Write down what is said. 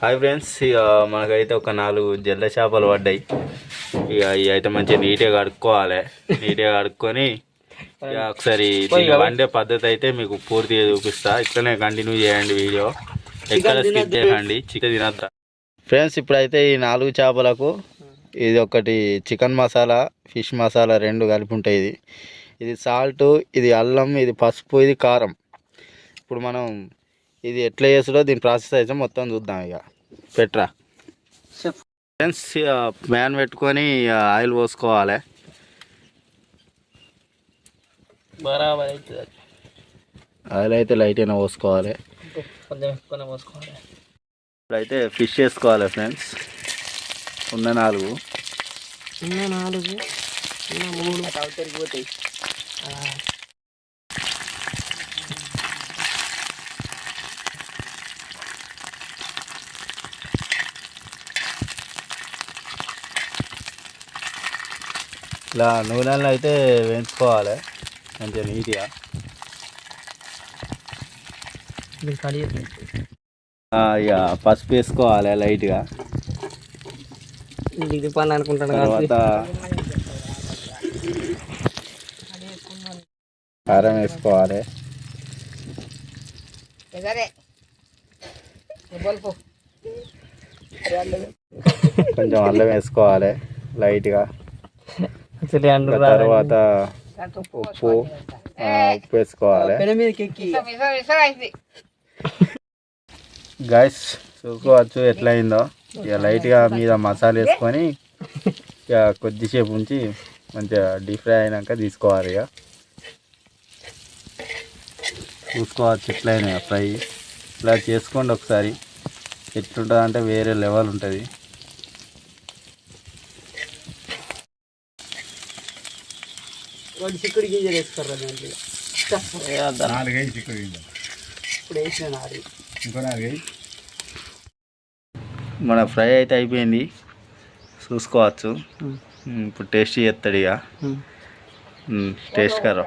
Hi friends ఇక మనకైతే ఒక నాలుగు జల్ల చేపలు పడ్డాయి. ఇక ఇవి అయితే మంచిగా నీట్గా కడుక్కోవాలి. నీట్గా కడుక్కొని ఇక ఒకసారి వండే పద్ధతి అయితే మీకు పూర్తిగా చూపిస్తా. ఇట్లనే కంటిన్యూ చేయండి వీడియో. ఎక్కడ స్కిప్ చేయకండి చికెన్ తినద్దా. ఫ్రెండ్స్ ఇప్పుడైతే ఈ నాలుగు చేపలకు ఇది ఒకటి చికెన్ మసాలా ఫిష్ మసాలా రెండు కలిపి ఉంటాయి ఇది. ఇది సాల్ట్ ఇది అల్లం ఇది పసుపు ఇది కారం. ఇప్పుడు మనం ఇది ఎట్లా చేసుడో దీని ప్రాసెస్ అయితే మొత్తం చూద్దాం ఇక. పెట్రా. ఫ్రెండ్స్ ప్యాన్ పెట్టుకొని ఇక ఆయిల్ పోసుకోవాలి. బరాబర్ అవుతుంది. ఆయిల్ అయితే లైట్ అయినా పోసుకోవాలి. కొంచెం ఎక్కువనే పోసుకోవాలి. ఇప్పుడైతే ఫిష్ వేసుకోవాలి ఫ్రెండ్స్. ఉన్న నాలుగు. చిన్న నాలుగు మూడు. ఇలా నూనెలో అయితే వేయించుకోవాలి. మంచిగా నీట్గా. ఇది కడిగి ఆ, ఇక పసుపు వేసుకోవాలి లైట్గా. అనుకుంటాను తర్వాత కారం వేసుకోవాలి. కొంచెం అల్లం వేసుకోవాలి లైట్గా. తర్వాత ఉప్పు ఉప్పు వేసుకోవాలి. గైస్ చూసుకోవచ్చు ఎట్లా అయిందో ఇక లైట్గా మీద మసాలా వేసుకొని ఇక కొద్దిసేపు ఉంచి మంచిగా డీప్ ఫ్రై అయినాక తీసుకోవాలి ఇక. చూసుకోవచ్చు ఎట్లా ఫ్రై. ఇలా చేసుకోండి ఒకసారి. ఎట్లుంటుంది అంటే వేరే లెవెల్ ఉంటుంది. చిక్కుడు గింజలు వేస్తారు దాంట్లో? నాలుగైదు చిక్కుడు గింజలు. ఇప్పుడు వేసిన ఇంకో నాలుగైదు. మన ఫ్రై అయితే అయిపోయింది. చూసుకోవచ్చు. ఇప్పుడు టేస్ట్ చేస్తాడు ఇక. టేస్ట్ కరా